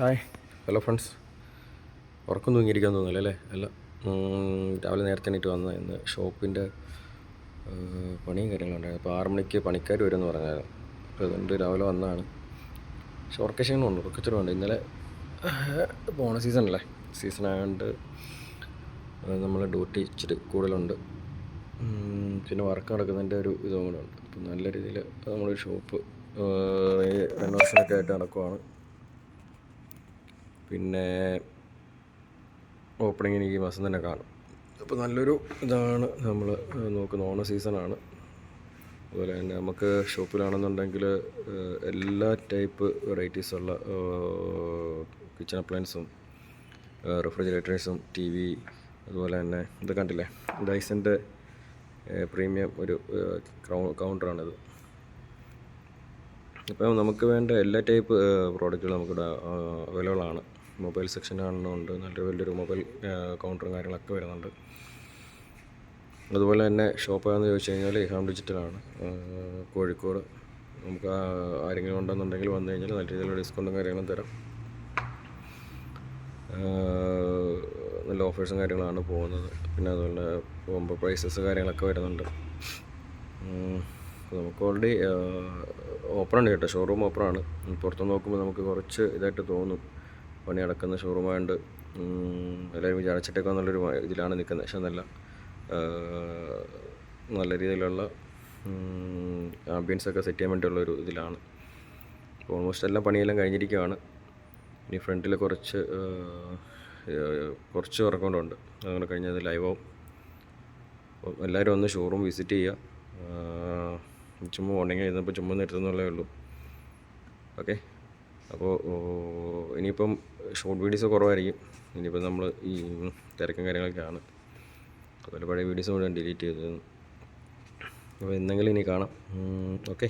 Hi hello friends ഉറക്കം തൂങ്ങിയിരിക്കാൻ തോന്നില്ല അല്ലേ? അല്ല രാവിലെ നേരത്തെ എണീറ്റ് വന്ന ഇന്ന് ഷോപ്പിന്റെ പണിയും കാര്യങ്ങളുണ്ടായിരുന്നു അപ്പോൾ ആറ് മണിക്ക് പണിക്കാർ വരുമെന്ന് പറഞ്ഞായിരുന്നു. അപ്പോൾ അതുകൊണ്ട് രാവിലെ വന്നതാണ്. പക്ഷെ ഉറക്കക്ഷീണമുണ്ട് ഉണ്ട് ഇന്നലെ പോണ സീസൺ അല്ലേ? സീസൺ ആയതുകൊണ്ട് നമ്മൾ ഡ്യൂട്ടി ഇച്ചിരി കൂടുതലുണ്ട്. പിന്നെ വർക്ക് നടക്കുന്നതിന്റെ ഒരു ഇതും കൂടെ ഉണ്ട്. അപ്പം നല്ല രീതിയിൽ നമ്മളൊരു ഷോപ്പ് റെനോവേഷനൊക്കെ ആയിട്ട് നടക്കുവാണ്. പിന്നെ ഓപ്പണിങ് എനിക്ക് ഈ മാസം തന്നെ കാണും. അപ്പോൾ നല്ലൊരു ഇതാണ് നമ്മൾ നോക്കുന്ന ഓണ സീസണാണ് അതുപോലെ തന്നെ നമുക്ക് ഷോപ്പിലാണെന്നുണ്ടെങ്കിൽ എല്ലാ ടൈപ്പ് വെറൈറ്റീസുള്ള കിച്ചൺ അപ്ലയൻസും റെഫ്രിജറേറ്റേഴ്സും ടി വി അതുപോലെ തന്നെ ഇത് കണ്ടില്ലേ? ഡൈസന്റെ പ്രീമിയം ഒരു കൗണ്ടറാണിത് അപ്പം നമുക്ക് വേണ്ട എല്ലാ ടൈപ്പ് പ്രോഡക്റ്റുകളും നമുക്കിവിടെ അവൈലബിൾ ആണ്. മൊബൈൽ സെക്ഷൻ കാണുന്നുണ്ട്. നല്ല വലിയൊരു മൊബൈൽ കൗണ്ടറും കാര്യങ്ങളൊക്കെ വരുന്നുണ്ട്. അതുപോലെ തന്നെ ഷോപ്പ് എന്ന് ചോദിച്ചു കഴിഞ്ഞാൽ ഇഹാം ഡിജിറ്റലാണ് കോഴിക്കോട് നമുക്ക് ആരെങ്കിലും ഉണ്ടെന്നുണ്ടെങ്കിൽ വന്നു കഴിഞ്ഞാൽ നല്ല രീതിയിലുള്ള ഡിസ്കൗണ്ടും കാര്യങ്ങളും തരാം. നല്ല ഓഫേഴ്സും കാര്യങ്ങളാണ് പോകുന്നത്. പിന്നെ അതുപോലെ പോകുമ്പോൾ പ്രൈസസ് കാര്യങ്ങളൊക്കെ വരുന്നുണ്ട്. നമുക്ക് ഓൾറെഡി ഓപ്പൺ ആണ് കേട്ടോ. ഷോറൂം ഓപ്പണാണ് പുറത്ത് നോക്കുമ്പോൾ നമുക്ക് കുറച്ച് ഇതായിട്ട് തോന്നും. പണി നടക്കുന്ന ഷോറൂമായതുകൊണ്ട് എല്ലാവരും വിചാരിച്ചിട്ടൊക്കെ നല്ലൊരു ഇതിലാണ് നിൽക്കുന്നത്. പക്ഷെ നല്ല നല്ല രീതിയിലുള്ള ആംബിയൻസ് ഒക്കെ സെറ്റ് ചെയ്യാൻ വേണ്ടിയുള്ള ഒരു ഇതിലാണ്. ഓൾമോസ്റ്റ് എല്ലാം പണിയെല്ലാം കഴിഞ്ഞിരിക്കുകയാണ് ഇനി ഫ്രണ്ടിൽ കുറച്ച് കുറച്ച് ഇറക്കൊണ്ടുണ്ട് കൊണ്ടുണ്ട് അങ്ങനെ കഴിഞ്ഞത് ലൈവാവും അപ്പം എല്ലാവരും ഒന്ന് ഷോറൂം വിസിറ്റ് ചെയ്യുക. ചുമ്മാ ഉണ്ടെങ്കിൽ ഇന്നിപ്പോൾ ചുമ്മാ നിർത്തുന്നുള്ളേ ഉള്ളൂ. ഓക്കെ അപ്പോൾ ഇനിയിപ്പം ഷോർട്ട് വീഡിയോസ് കുറവായിരിക്കും. ഇനിയിപ്പം നമ്മൾ ഈ തിരക്കും കാര്യങ്ങളൊക്കെയാണ് അതുപോലെ പഴയ വീഡിയോസ് മുഴുവൻ ഡിലീറ്റ് ചെയ്തത് അപ്പോൾ എന്തെങ്കിലും ഇനി കാണാം. ഓക്കെ